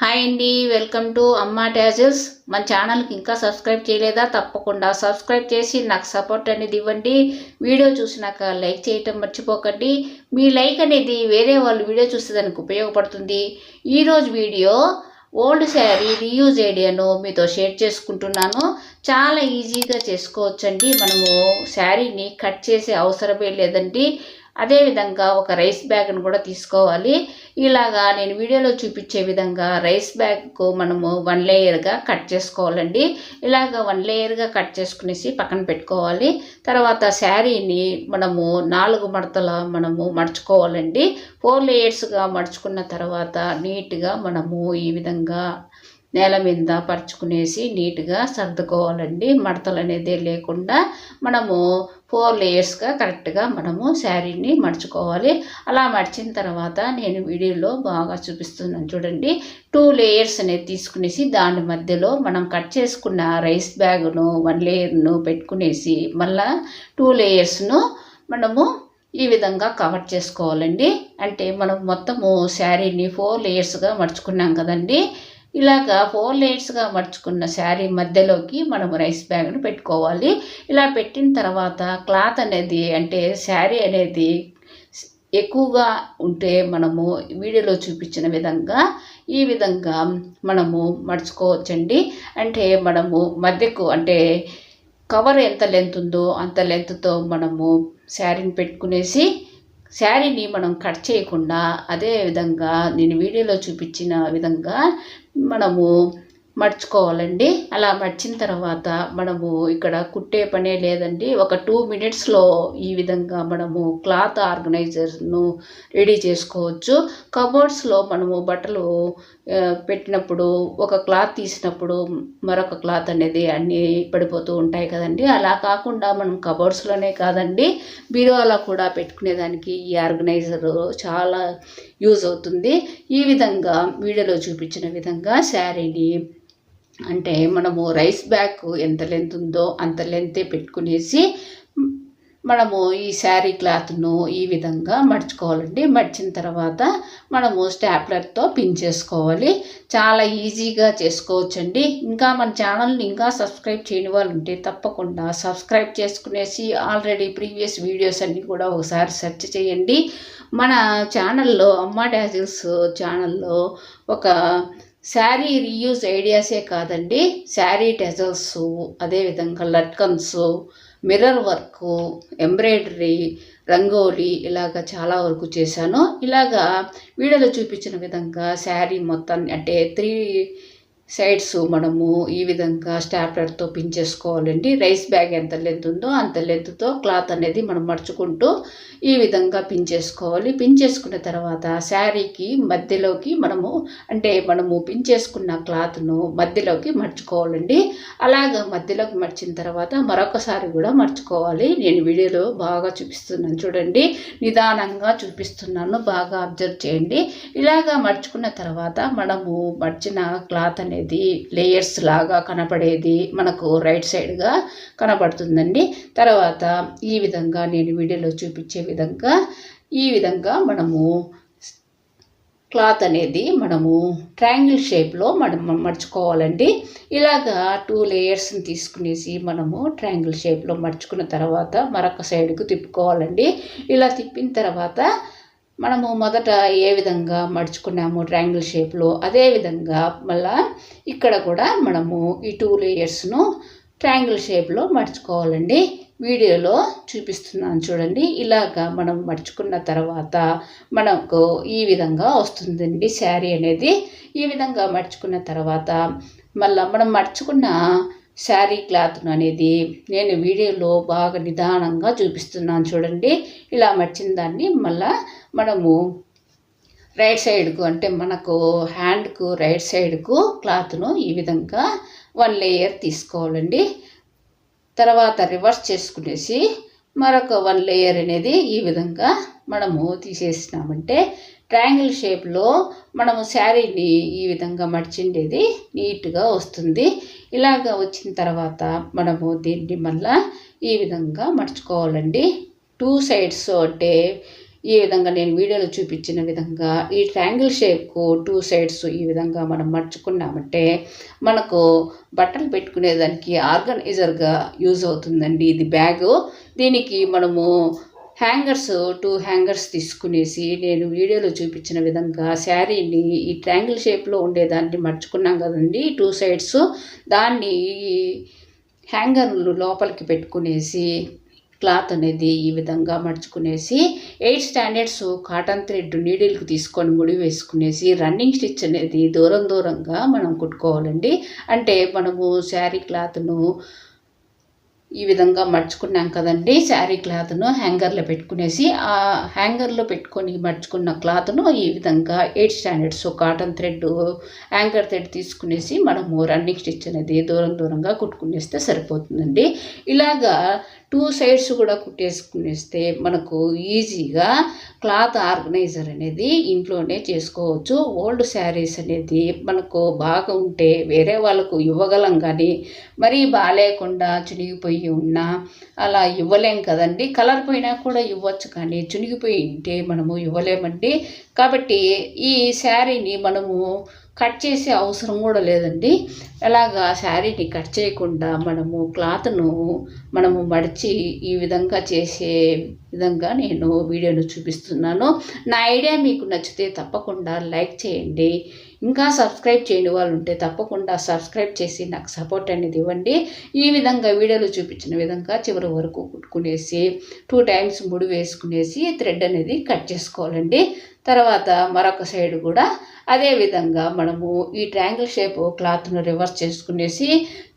Hi అండి welcome to అమ్మా ట్యాజెస్ మన ఛానల్కి ఇంకా సబ్స్క్రైబ్ చేయలేదా? తప్పకుండా సబ్స్క్రైబ్ చేసి నాకు సపోర్ట్ అనేది ఇవ్వండి. వీడియో చూసినాక లైక్ చేయటం మర్చిపోకండి. మీ లైక్ అనేది వేరే వాళ్ళు వీడియో చూస్తే దానికి ఉపయోగపడుతుంది. ఈరోజు వీడియో ఓల్డ్ శారీ రీయూజ్ ఐడియాను మీతో షేర్ చేసుకుంటున్నాను. చాలా ఈజీగా చేసుకోవచ్చండి. మనము శారీని కట్ చేసే అవసరమే లేదండి. అదేవిధంగా ఒక రైస్ బ్యాగ్ను కూడా తీసుకోవాలి. ఇలాగా నేను వీడియోలో చూపించే విధంగా రైస్ బ్యాగ్కు మనము వన్ లేయర్గా కట్ చేసుకోవాలండి. ఇలాగ వన్ లేయర్గా కట్ చేసుకునేసి పక్కన పెట్టుకోవాలి. తర్వాత శారీని మనము నాలుగు మడతల మనము మడుచుకోవాలండి. ఫోర్ లేయర్స్గా మడుచుకున్న తర్వాత నీట్గా మనము ఈ విధంగా నేల మీద పరుచుకునేసి నీట్గా సర్దుకోవాలండి. మడతలు అనేది లేకుండా మనము ఫోర్ లేయర్స్గా కరెక్ట్గా మనము శారీని మడుచుకోవాలి. అలా మడిచిన తర్వాత నేను వీడియోలో బాగా చూపిస్తున్నాను చూడండి. టూ లేయర్స్ అనేది తీసుకునేసి దాని మధ్యలో మనం కట్ చేసుకున్న రైస్ బ్యాగ్ను వన్ లేయర్ను పెట్టుకునేసి మళ్ళా టూ లేయర్స్ను మనము ఈ విధంగా కవర్ చేసుకోవాలండి. అంటే మనం మొత్తము శారీని ఫోర్ లేయర్స్గా మడుచుకున్నాం కదండి. ఇలాగా ఫోర్ లేయర్స్గా మడుచుకున్న శారీ మధ్యలోకి మనం రైస్ బ్యాగ్ను పెట్టుకోవాలి. ఇలా పెట్టిన తర్వాత క్లాత్ అనేది అంటే శారీ అనేది ఎక్కువగా ఉంటే మనము వీడియోలో చూపించిన విధంగా ఈ విధంగా మనము మడుచుకోవచ్చండి. అంటే మనము మధ్యకు అంటే కవర్ ఎంత లెంత్ ఉందో అంత లెంత్తో మనము శారీని పెట్టుకునేసి శారీని మనం కట్ చేయకుండా అదే విధంగా నేను వీడియోలో చూపించిన విధంగా మనము మడుచుకోవాలండి అలా మడిచిన తర్వాత మనము ఇక్కడ కుట్టే పనే లేదండి. ఒక టూ మినిట్స్లో ఈ విధంగా మనము క్లాత్ ఆర్గనైజర్ను రెడీ చేసుకోవచ్చు. కబోర్డ్స్లో మనము బట్టలు పెట్టినప్పుడు ఒక క్లాత్ తీసినప్పుడు మరొక క్లాత్ అనేది అన్నీ పడిపోతూ ఉంటాయి కదండి. అలా కాకుండా మనం కబోర్డ్స్లోనే కాదండి బీరోలా కూడా పెట్టుకునేదానికి ఈ ఆర్గనైజర్ చాలా యూజ్ అవుతుంది. ఈ విధంగా వీడియోలో చూపించిన విధంగా శారీని అంటే మనము రైస్ బ్యాగ్ ఎంత లెంత్ ఉందో అంత లెంతే పెట్టుకునేసి మనము ఈ శారీ క్లాత్ను ఈ విధంగా మడుచుకోవాలండి. మడిచిన తర్వాత మనము స్టాప్లర్తో పిన్ చేసుకోవాలి. చాలా ఈజీగా చేసుకోవచ్చండి. ఇంకా మన ఛానల్ని ఇంకా సబ్స్క్రైబ్ చేయని వాళ్ళు ఉంటే తప్పకుండా సబ్స్క్రైబ్ చేసుకునేసి ఆల్రెడీ ప్రీవియస్ వీడియోస్ అన్నీ కూడా ఒకసారి సెర్చ్ చేయండి. మన ఛానల్లో అమ్మ డాజిల్స్ ఛానల్లో ఒక శారీ రీయూజ్ ఐడియాసే కాదండి. శారీ టెజల్స్ అదేవిధంగా లట్కన్స్ మిర్రర్ వర్క్ ఎంబ్రాయిడరీ రంగోలీ ఇలాగ చాలా వరకు చేశాను. ఇలాగా వీడియోలో చూపించిన విధంగా శారీ మొత్తాన్ని అంటే త్రీ సైడ్స్ మనము ఈ విధంగా స్టాప్లర్తో పించేసుకోవాలండి రైస్ బ్యాగ్ ఎంత లెంత్ ఉందో అంత లెంత్తో క్లాత్ అనేది మనం మడుచుకుంటూ ఈ విధంగా పించేసుకోవాలి పించేసుకున్న తర్వాత శారీకి మధ్యలోకి మనము అంటే మనము పించేసుకున్న క్లాత్ను మధ్యలోకి మర్చుకోవాలండి అలాగ మధ్యలోకి మర్చిన తర్వాత మరొకసారి కూడా మర్చుకోవాలి నేను వీడియోలో బాగా చూపిస్తున్నాను చూడండి. నిదానంగా చూపిస్తున్నాను. బాగా అబ్జర్వ్ చేయండి. ఇలాగా మర్చుకున్న తర్వాత మనము మర్చిన క్లాత్ అనేది అనేది లేయర్స్ లాగా కనపడేది మనకు రైట్ సైడ్గా కనపడుతుందండి. తర్వాత ఈ విధంగా నేను వీడియోలో చూపించే విధంగా ఈ విధంగా మనము క్లాత్ అనేది మనము ట్రయాంగిల్ షేప్లో మనం మడుచుకోవాలండి ఇలాగా టూ లేయర్స్ని తీసుకునేసి మనము ట్రయాంగిల్ షేప్లో మడుచుకున్న తర్వాత మరొక సైడ్కు తిప్పుకోవాలండి. ఇలా తిప్పిన తర్వాత మనము మొదట ఏ విధంగా మడుచుకున్నాము ట్రయాంగిల్ షేప్లో అదే విధంగా మళ్ళా ఇక్కడ కూడా మనము ఈ టూ లేయర్స్ను ట్రయాంగిల్ షేప్లో మడుచుకోవాలండి. వీడియోలో చూపిస్తున్నాను చూడండి. ఇలాగా మనం మడుచుకున్న తర్వాత మనకు ఈ విధంగా వస్తుందండి శారీ అనేది. ఈ విధంగా మడుచుకున్న తర్వాత మళ్ళీ మనం మడుచుకున్న శారీ క్లాత్ అనేది నేను వీడియోలో బాగా నిదానంగా చూపిస్తున్నాను చూడండి. ఇలా మర్చిన దాన్ని మళ్ళా మనము రైట్ సైడ్కు అంటే మనకు హ్యాండ్కు రైట్ సైడ్కు క్లాత్ను ఈ విధంగా వన్ లేయర్ తీసుకోవాలండి. తర్వాత రివర్స్ చేసుకునేసి మరొక వన్ లేయర్ అనేది ఈ విధంగా మనము తీసేసినామంటే ట్రయాంగిల్ షేప్లో మనము శారీని ఈ విధంగా మడిచిండేది నీట్గా వస్తుంది. ఇలాగ వచ్చిన తర్వాత మనము దీన్ని మళ్ళా ఈ విధంగా మడుచుకోవాలండి. టూ సైడ్స్ అంటే ఈ విధంగా నేను వీడియోలో చూపించిన విధంగా ఈ ట్రయాంగిల్ షేప్కు టూ సైడ్స్ ఈ విధంగా మనం మర్చుకున్నామంటే మనకు బట్టలు పెట్టుకునేదానికి ఆర్గనైజర్గా యూజ్ అవుతుందండి ఇది బ్యాగు. దీనికి మనము హ్యాంగర్స్ టూ హ్యాంగర్స్ తీసుకునేసి నేను వీడియోలో చూపించిన విధంగా శారీని ఈ ట్రయాంగిల్ షేప్లో ఉండేదాన్ని మర్చుకున్నాం కదండి. టూ సైడ్స్ దాన్ని హ్యాంగర్లు లోపలికి పెట్టుకునేసి క్లాత్ అనేది ఈ విధంగా మడుచుకునేసి ఎయిట్ స్టాండర్డ్స్ కాటన్ థ్రెడ్ నీడిల్కి తీసుకొని ముడి వేసుకునేసి రన్నింగ్ స్టిచ్ అనేది దూరం దూరంగా మనం కుట్టుకోవాలండి. అంటే మనము శారీ క్లాత్ను ఈ విధంగా మడుచుకున్నాం కదండి. శారీ క్లాత్ను హ్యాంగర్లో పెట్టుకునేసి ఆ హ్యాంగర్లో పెట్టుకొని మడుచుకున్న క్లాత్ను ఈ విధంగా eight standards cotton thread hanger thread తీసుకునేసి మనము రన్నింగ్ స్టిచ్ అనేది దూరం దూరంగా కుట్టుకునేస్తే సరిపోతుందండి. ఇలాగా టూ సైడ్స్ కూడా కుట్టేసుకునేస్తే మనకు ఈజీగా క్లాత్ ఆర్గనైజర్ అనేది ఇంట్లోనే చేసుకోవచ్చు. ఓల్డ్ శారీస్ అనేది మనకు బాగా ఉంటే వేరే వాళ్ళకు ఇవ్వగలం కానీ మరీ బాగాలేకుండా చినిగిపోయి ఉన్నా అలా ఇవ్వలేం కదండి. కలర్ పోయినా కూడా ఇవ్వచ్చు కానీ చునిగిపోయి ఉంటే మనము ఇవ్వలేమండి. కాబట్టి ఈ శారీని మనము కట్ చేసే అవసరం కూడా లేదండి. ఎలాగా శారీని కట్ చేయకుండా మనము క్లాత్ను మనము మడిచి ఈ విధంగా చేసే విధంగా నేను వీడియోను చూపిస్తున్నాను. నా ఐడియా మీకు నచ్చితే తప్పకుండా లైక్ చేయండి. ఇంకా సబ్స్క్రైబ్ చేయని వాళ్ళు ఉంటే తప్పకుండా సబ్స్క్రైబ్ చేసి నాకు సపోర్ట్ అనేది ఇవ్వండి. ఈ విధంగా వీడియోలో చూపించిన విధంగా చివరి వరకు కుట్టుకునేసి టూ టైమ్స్ ముడి వేసుకునేసి థ్రెడ్ అనేది కట్ చేసుకోవాలండి. తర్వాత మరొక సైడ్ కూడా అదేవిధంగా మనము ఈ ట్రయాంగిల్ షేప్ క్లాత్ను రివర్స్ చేసుకునేసి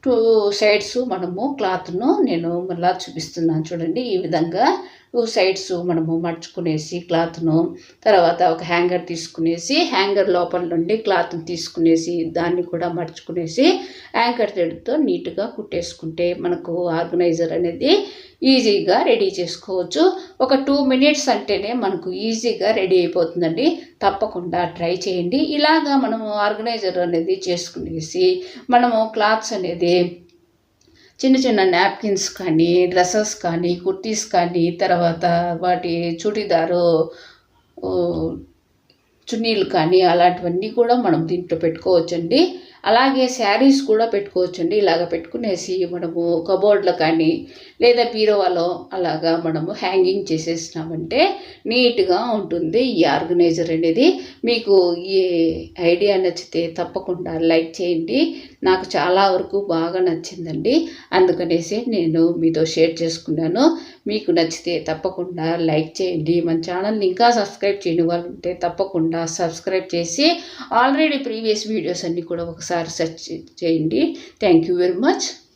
టూ సైడ్స్ మనము క్లాత్ను నేను మళ్ళా చూపిస్తున్నాను. చూడండి ఈ విధంగా టూ సైడ్స్ మనము మడుచుకునేసి క్లాత్ను తర్వాత ఒక హ్యాంగర్ తీసుకునేసి హ్యాంగర్ లోపల నుండి క్లాత్ని తీసుకునేసి దాన్ని కూడా మడుచుకునేసి యాంకర్ థ్రెడ్తో నీట్గా కుట్టేసుకుంటే మనకు ఆర్గనైజర్ అనేది ఈజీగా రెడీ చేసుకోవచ్చు. ఒక టూ మినిట్స్ అంటేనే మనకు ఈజీగా రెడీ అయిపోతుందండి. తప్పకుండా ట్రై చేయండి. ఇలాగా మనము ఆర్గనైజర్ అనేది చేసుకునేసి మనము క్లాత్స్ అనేది చిన్న చిన్న నాప్కిన్స్ కానీ డ్రెస్సెస్ కానీ కుర్తీస్ కానీ తర్వాత వాటి చుడిదారు చున్నీలు కానీ అలాంటివన్నీ కూడా మనం దీంట్లో పెట్టుకోవచ్చండి. అలాగే శారీస్ కూడా పెట్టుకోవచ్చండి. ఇలాగ పెట్టుకునేసి మనము కబోర్డ్లో కానీ లేదా బీరోవాలో అలాగా మనము హ్యాంగింగ్ చేసేసినామంటే నీట్గా ఉంటుంది ఈ ఆర్గనైజర్ అనేది. మీకు ఈ ఐడియా నచ్చితే తప్పకుండా లైక్ చేయండి. నాకు చాలా వరకు బాగా నచ్చిందండి. అందుకనేసి నేను మీతో షేర్ చేసుకున్నాను. మీకు నచ్చితే తప్పకుండా లైక్ చేయండి. మన ఛానల్ని ఇంకా సబ్స్క్రైబ్ చేయని వాళ్ళు ఉంటే తప్పకుండా సబ్స్క్రైబ్ చేసి ఆల్రెడీ ప్రీవియస్ వీడియోస్ అన్నీ కూడా ఒకసారి సెర్చ్ చేయండి. Thank you very much.